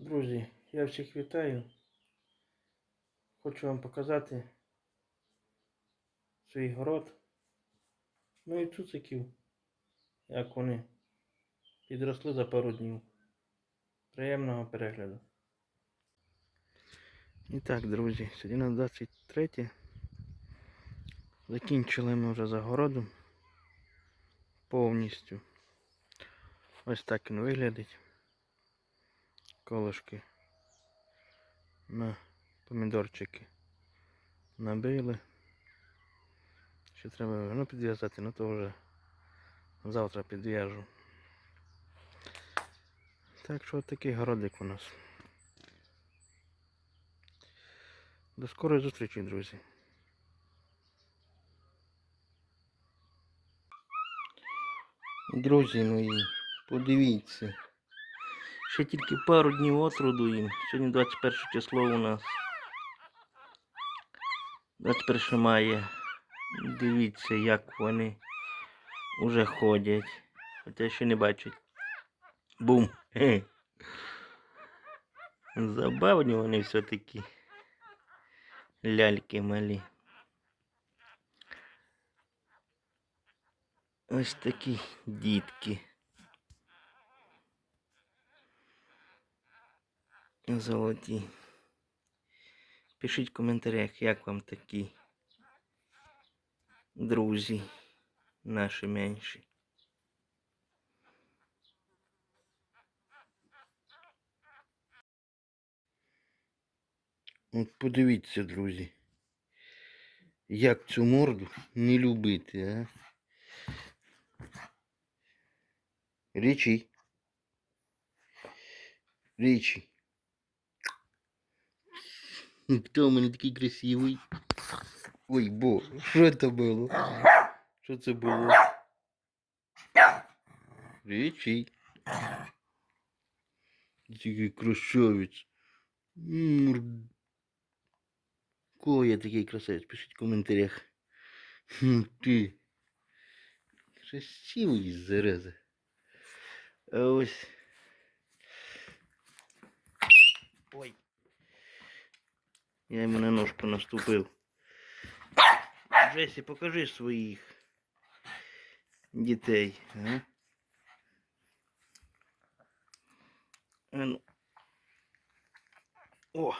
Друзі, я всіх вітаю. Хочу вам показати свій город. Ну і цуциків, як вони підросли за пару днів. Приємного перегляду. І так, друзі, сьогодні на 23. Закінчили ми вже загородом повністю. Ось так він виглядить. Колишки на помідорчики набили. Ще треба ну, підв'язати, ну то вже завтра підв'яжу. Так що такий городик у нас. До скорої зустрічі, друзі. Друзі мої, подивіться. Ще тільки пару днів отруду їм. Сьогодні 21 число у нас. 21 мая. Дивіться, як вони уже ходять. Хоча ще не бачать. Бум! Забавні вони все-таки. Ляльки малі. Ось такі дітки. Золоті. Пишіть в коментарях, як вам такі друзі наші менші. От подивіться, друзі. Як цю морду не любити, а? Річі. Річі. Хто у мене такий красивий? Ой, бо, що це було? Що це було? Річі. Такий красавець. Мур. Кого я такий красавець? Пишіть в коментарях. Хм, Ти. Красивий зараза. А ось. Я йому на ножку наступив. Джесі, покажи своїх дітей. А? А ну. О!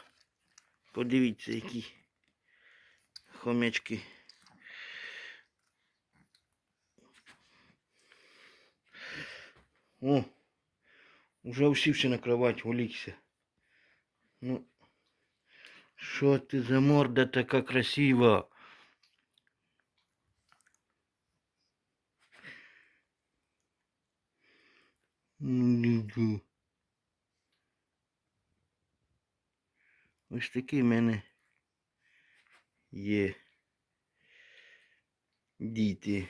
Подивіться, які хомячки. О! Уже усівся на кровать, улігся. Ну, що ти за морда така красива? Ось такі в мене є діти.